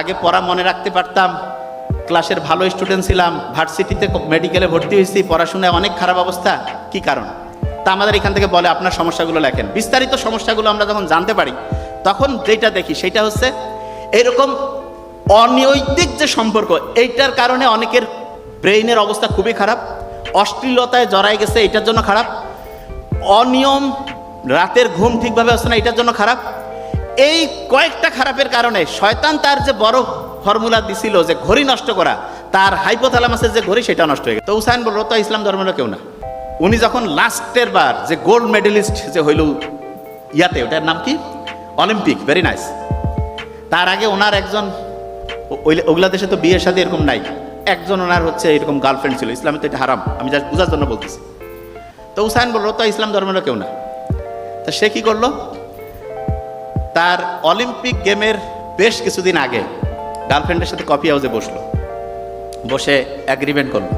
আগে পড়া মনে রাখতে পারতাম। ক্লাসের ভালো স্টুডেন্ট ছিলাম, ভার্সিটিতে মেডিকেলে ভর্তি হয়েছি, পড়াশোনায় অনেক খারাপ অবস্থা, কি কারণ? তা আমাদের এখান থেকে বলে আপনার সমস্যাগুলো লেখেন। বিস্তারিত সমস্যাগুলো আমরা যখন জানতে পারি, তখন যেটা দেখি সেটা হচ্ছে এরকম অনৈতিক যে সম্পর্ক, এইটার কারণে অনেকের ব্রেইনের অবস্থা খুবই খারাপ, অশ্লীলতায় জড়াই গেছে, এটার জন্য খারাপ, অনিয়ম, রাতের ঘুম ঠিকভাবে আসছে না, এটার জন্য খারাপ এই কয়েকটা খারাপের কারণে শয়তান তার যে বড় ফর্মুলা দিছিল যে ঘড়ি নষ্ট করা, তার হাইপোথালামাসের যে ঘড়ি সেটা নষ্ট হয়ে গেছে। তো হুসাইন বলল তো ইসলাম ধর্মের কেউ না। উনি যখন লাস্টের বার যে গোল্ড মেডেলিস্ট যে হইল ইয়াতে, ওটার নাম কি? অলিম্পিক ভেরি নাইস তার আগে ওনার একজন ওগুলা দেশে তো বিয়ের সাথে এরকম নাই। একজন ওনার হচ্ছে এরকম গার্লফ্রেন্ড ছিল, ইসলামে তো এটা হারাম, আমি জাস্ট বোঝার জন্য বলতেছি। তো হুসাইন বলল তো ইসলাম ধর্মেরও কেউ না। তা সে কি করল? তার অলিম্পিক গেমের বেশ কিছুদিন আগে গার্লফ্রেন্ডের সাথে কফি হাউসে বসল। বসে অ্যাগ্রিমেন্ট করল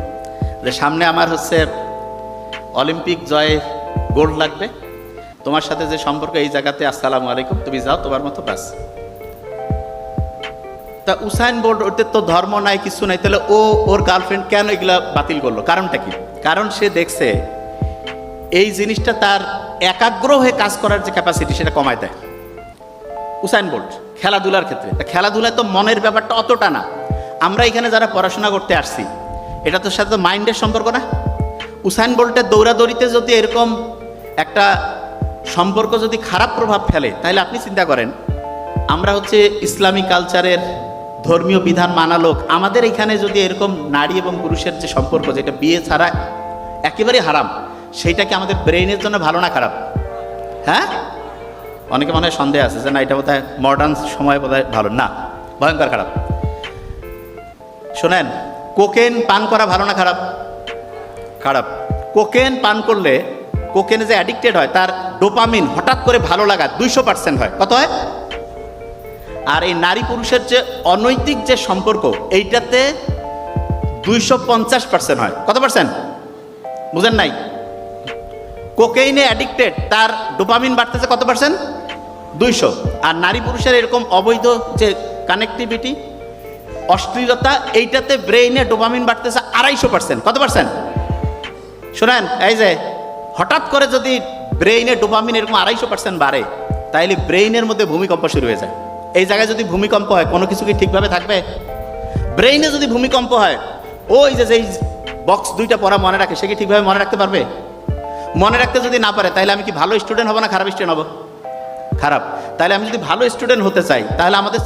যে সামনে আমার হচ্ছে অলিম্পিক জয়ে গোল্ড লাগবে। তোমার সাথে যে সম্পর্ক এই জায়গাতে, আসসালামু আলাইকুম, তুমি যাও, তোমার মতো বাস তা উসাইন বোল্ট ওতে তো ধর্ম নাই, কিছু নাই, তাহলে ও ওর গার্লফ্রেন্ড কেন এগুলা বাতিল করল? কারণটা কি? কারণ সে দেখছে এই জিনিসটা তার একাগ্র হয়ে কাজ করার যে ক্যাপাসিটি সেটা কমায় দেয়। উসাইন বোল্ট, খেলাধুলার ক্ষেত্রে। খেলাধুলায় তো মনের ব্যাপারটা অতটা না। আমরা এখানে যারা পড়াশোনা করতে আসছি, এটা তো সাথে মাইন্ডের সম্পর্ক না? উসাইন বোল্টের দৌড়াদৌড়িতে যদি এরকম একটা সম্পর্ক যদি খারাপ প্রভাব ফেলে, তাহলে আপনি চিন্তা করেন, আমরা হচ্ছে ইসলামী কালচারের ধর্মীয় বিধান মানা লোক, আমাদের এখানে যদি এরকম নারী এবং পুরুষের যে সম্পর্ক, যেটা বিয়ে ছাড়া একেবারে হারাম সেইটা কি আমাদের ব্রেইনের জন্য ভালো না খারাপ? হ্যাঁ? অনেকে মনে হয় সন্দেহ আছে যে না, এটা বোধহয় মডার্ন সময় বোধহয় ভালো না, ভয়ঙ্কর খারাপ। শোনেন কোকেন পান করা ভালো না খারাপ? খারাপ। কোকেন পান করলে কোকেনে যে অ্যাডিক্টেড হয়, তার ডোপামিন হঠাৎ করে ভালো লাগা দুইশো পার্সেন্ট হয়। কত হয়? আর এই নারী পুরুষের যে অনৈতিক যে সম্পর্ক, এইটাতে দুইশো পঞ্চাশ পার্সেন্ট হয়। কত পার্সেন্ট বুঝেন নাই? কোকেইনে অ্যাডিক্টেড তার ডোপামিন বাড়তেছে কত পার্সেন্ট দুইশো। আর নারী পুরুষের এরকম অবৈধ যে কানেক্টিভিটি অশ্লীলতা, এইটাতে ব্রেইনে ডোপামিন বাড়তেছে আড়াইশো পার্সেন্ট কত পার্সেন্ট শোনেন, এই যে হঠাৎ করে যদি ব্রেইনে ডোপামিন এরকম আড়াইশো পার্সেন্ট বাড়ে, তাইলে ব্রেইনের মধ্যে ভূমিকম্প শুরু হয়ে যায়। এই জায়গায় যদি ভূমিকম্প হয়, কোনো কিছু কি ঠিকভাবে থাকবে? ব্রেইনে যদি ভূমিকম্প হয়, ওই যে যেই বক্স দুইটা পড়া মনে রাখে, সে কি ঠিকভাবে মনে রাখতে পারবে? মনে রাখতে যদি না পারে, তাহলে আমি কি ভালো স্টুডেন্ট হব না খারাপ স্টুডেন্ট হব? খারাপ। তাহলে আমি যদি ভালো স্টুডেন্ট হতে চাই, তাহলে আমাদের